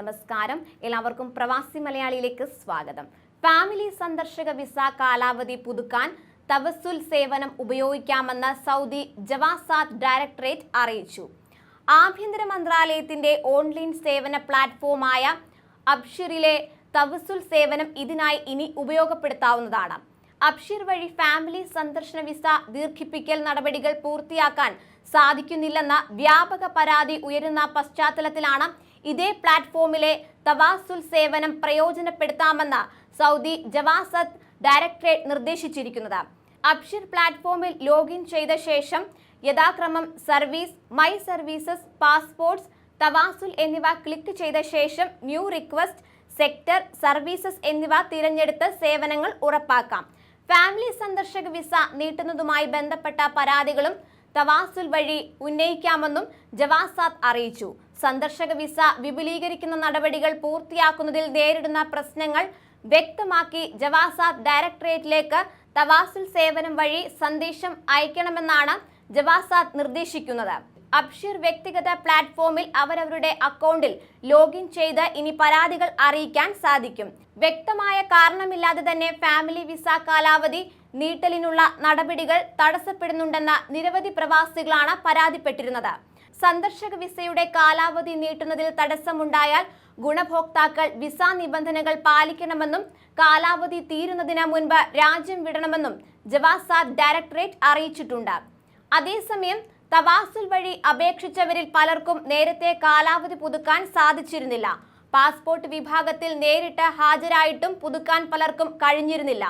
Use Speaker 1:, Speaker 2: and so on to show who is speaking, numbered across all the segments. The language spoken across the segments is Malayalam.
Speaker 1: നമസ്കാരം. എല്ലാവർക്കും പ്രവാസി മലയാളിയിലേക്ക് സ്വാഗതം. ഫാമിലി സന്ദർശക വിസ കാലാവധി പുതുക്കാൻ തവസുൽ സേവനം ഉപയോഗിക്കാമെന്ന് സൗദി ജവാസാത്ത് ഡയറക്ടറേറ്റ് അറിയിച്ചു. ആഭ്യന്തര മന്ത്രാലയത്തിന്റെ ഓൺലൈൻ സേവന പ്ലാറ്റ്ഫോമായ അബ്ഷിറിലെ തവസുൽ സേവനം ഇതിനായി ഇനി ഉപയോഗപ്പെടുത്താവുന്നതാണ്. അബ്ഷിർ വഴി ഫാമിലി സന്ദർശന വിസ ദീർഘിപ്പിക്കൽ നടപടികൾ പൂർത്തിയാക്കാൻ സാധിക്കുന്നില്ലെന്ന വ്യാപക പരാതി ഉയരുന്ന പശ്ചാത്തലത്തിലാണ് ഇതേ പ്ലാറ്റ്ഫോമിലെ തവാസുൽ സേവനം പ്രയോജനപ്പെടുത്താമെന്ന് സൗദി ജവാസത്ത് ഡയറക്ടറേറ്റ് നിർദ്ദേശിച്ചിരിക്കുന്നത്. അബ്ഷിർ പ്ലാറ്റ്ഫോമിൽ ലോഗിൻ ചെയ്ത ശേഷം യഥാക്രമം service my services passports Tawasul എന്നിവ ക്ലിക്ക് ചെയ്ത ശേഷം ന്യൂ റിക്വസ്റ്റ് സെക്ടർ സർവീസസ് എന്നിവ തിരഞ്ഞെടുത്ത് സേവനങ്ങൾ ഉറപ്പാക്കാം. ഫാമിലി സന്ദർശക വിസ നീട്ടുന്നതുമായി ബന്ധപ്പെട്ട പരാതികളും തവാസുൽ വഴി ഉന്നയിക്കാമെന്നും ജവാസാദ് അറിയിച്ചു. സന്ദർശക വിസ വിപുലീകരിക്കുന്ന നടപടികൾ പൂർത്തിയാക്കുന്നതിൽ നേരിടുന്ന പ്രശ്നങ്ങൾ വ്യക്തമാക്കി ജവാസാദ് ഡയറക്ടറേറ്റിലേക്ക് തവാസുൽ സേവനം വഴി സന്ദേശം അയക്കണമെന്നാണ് ജവാസാദ് നിർദ്ദേശിക്കുന്നത്. അബ്ഷിർ വ്യക്തിഗത പ്ലാറ്റ്ഫോമിൽ അവരവരുടെ അക്കൗണ്ടിൽ ലോഗിൻ ചെയ്ത് ഇനി പരാതികൾ അറിയിക്കാൻ സാധിക്കും. വ്യക്തമായ കാരണമില്ലാതെ തന്നെ ഫാമിലി വിസ കാലാവധി നീട്ടലിനുള്ള നടപടികൾ തടസ്സപ്പെടുന്നുണ്ടെന്ന നിരവധി പ്രവാസികളാണ് പരാതിപ്പെട്ടിരുന്നത്. സന്ദർശക വിസയുടെ കാലാവധി നീട്ടുന്നതിൽ തടസ്സമുണ്ടായാൽ ഗുണഭോക്താക്കൾ വിസ നിബന്ധനകൾ പാലിക്കണമെന്നും കാലാവധി തീരുന്നതിന് മുൻപ് രാജ്യം വിടണമെന്നും ജവാസാദ് ഡയറക്ടറേറ്റ് അറിയിച്ചിട്ടുണ്ട്. അതേസമയം തവാസുൽ വഴി അപേക്ഷിച്ചവരിൽ പലർക്കും നേരത്തെ കാലാവധി പുതുക്കാൻ സാധിച്ചിരുന്നില്ല. പാസ്പോർട്ട് വിഭാഗത്തിൽ നേരിട്ട് ഹാജരായിട്ടും പുതുക്കാൻ പലർക്കും കഴിഞ്ഞിരുന്നില്ല.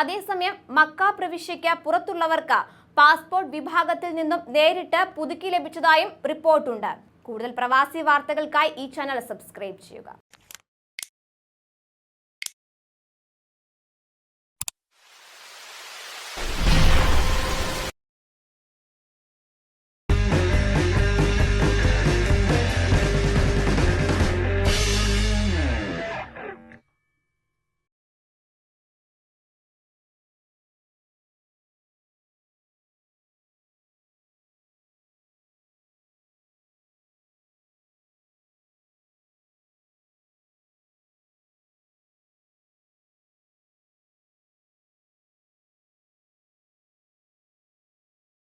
Speaker 1: അതേസമയം മക്ക പ്രവിശ്യയ്ക്ക് പുറത്തുള്ളവർക്ക് പാസ്പോർട്ട് വിഭാഗത്തിൽ നിന്നും നേരിട്ട് പുതുക്കി ലഭിച്ചതായും റിപ്പോർട്ടുണ്ട്. കൂടുതൽ പ്രവാസി വാർത്തകൾക്കായി ഈ ചാനൽ സബ്സ്ക്രൈബ് ചെയ്യുക.